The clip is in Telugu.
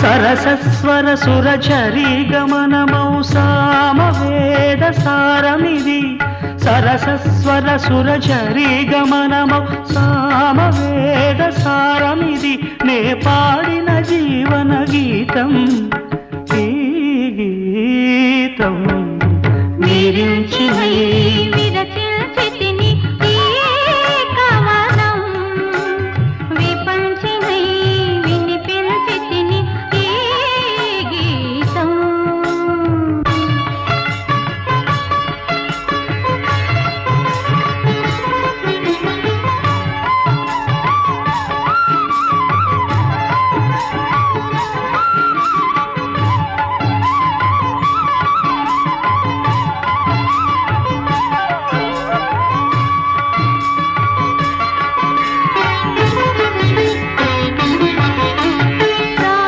సరసస్వర సురచరి గమనమౌ సామవేద సారమిది సరసస్వర సురచరి గమనమౌ సామవేద సారమిది నే పాడిన జీవన గీతం ఈ గీతం. నిరించిన